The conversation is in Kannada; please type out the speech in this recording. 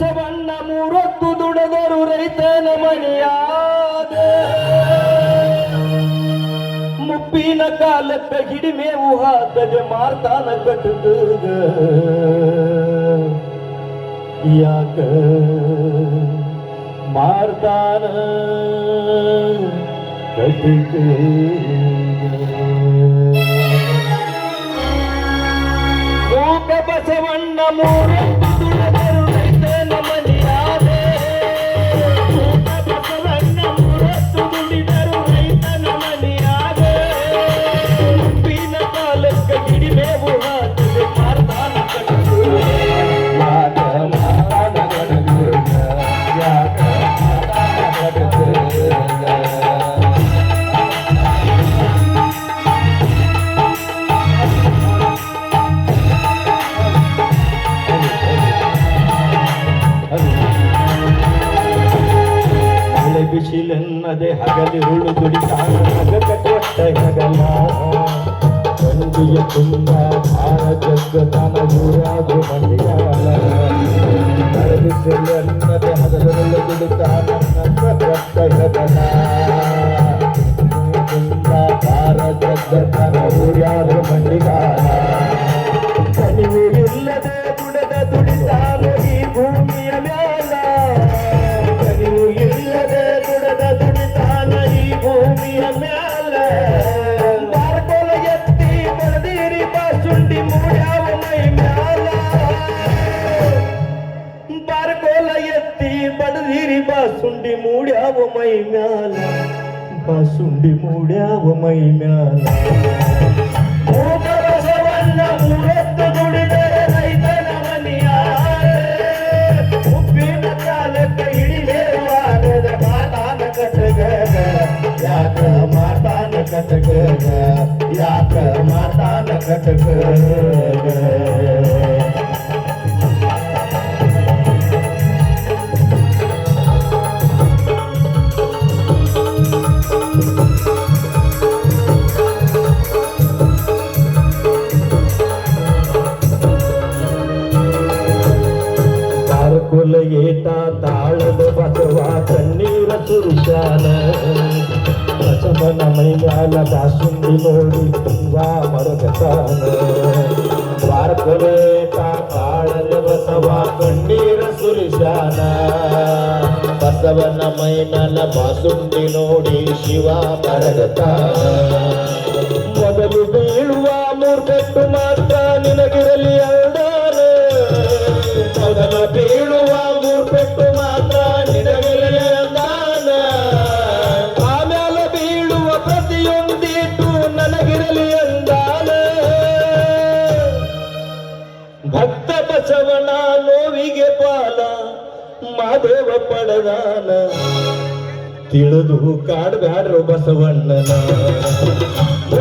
ಬಸವಣ್ಣ ಮೂರೊತ್ತು ದುಡದರು ರೈತನ ಮನೆಯಾದ. ಮುಪ್ಪಿನ ಕಾಲಕ್ಕ ಹಿಡಿಮೇವು ಹಾಕದೆ ಮಾರ್ತಾನ ಕಟ್ಟದ ಯಾಕ ಮಾರ್ತಾನ ಕಟ್ಟುಗ ಮೂಕ ಬಸವಣ್ಣ ಮೂರೊತ್ತು ಬಿಸಿಲೆನ್ನದೆ ಹಗಲಿರುಳು ದುಡಿತಾನ ಹಗಕ ಕೊಟ್ಟ ಹಗಲ ಗಂಡಿಯ ತುಂಬ ಭಾರ ಜಗ್ಗತನ ಊರಾದು ಮಂಡಿಯಾಲ ಮಳೆ ಬಿಸಿಲೆನ್ನದೆ ಹಗಲಿರುಳು ದುಡಿತಾನ ಹಗಕ ಕೊಟ್ಟ ಹಗಲ ತುಂಬ ಭಾರ ಕನಿವು నుండి మూడావమై బారకోల ఎత్తి బడదీరి బాసుండి మూడావమై మ్యాల. బాసుండి మూడావమై మ్యాల. ಮಾತಾನ ಕಟಗ ಯಾಕ ಮಾತಾನ ಕಟಗ ಕುಲ ಏಟ ತಾಳದ ಬಸವ ಕಣ್ಣೀರ ಸುರುಶಾನ बंधन महिन्याला पासून दिलोडी तुझा मरगतान. वारकरे का काळल बसवा कंडीर सुरशान. बसवन महिन्याला पासून दिलोडी शिवा मरगतान. ಮಾದೇವ ಪಡದಾನ. ತಿಳಿದು ಕಾಡ್ಬ್ಯಾಡ್ರು ಬಸವಣ್ಣನ.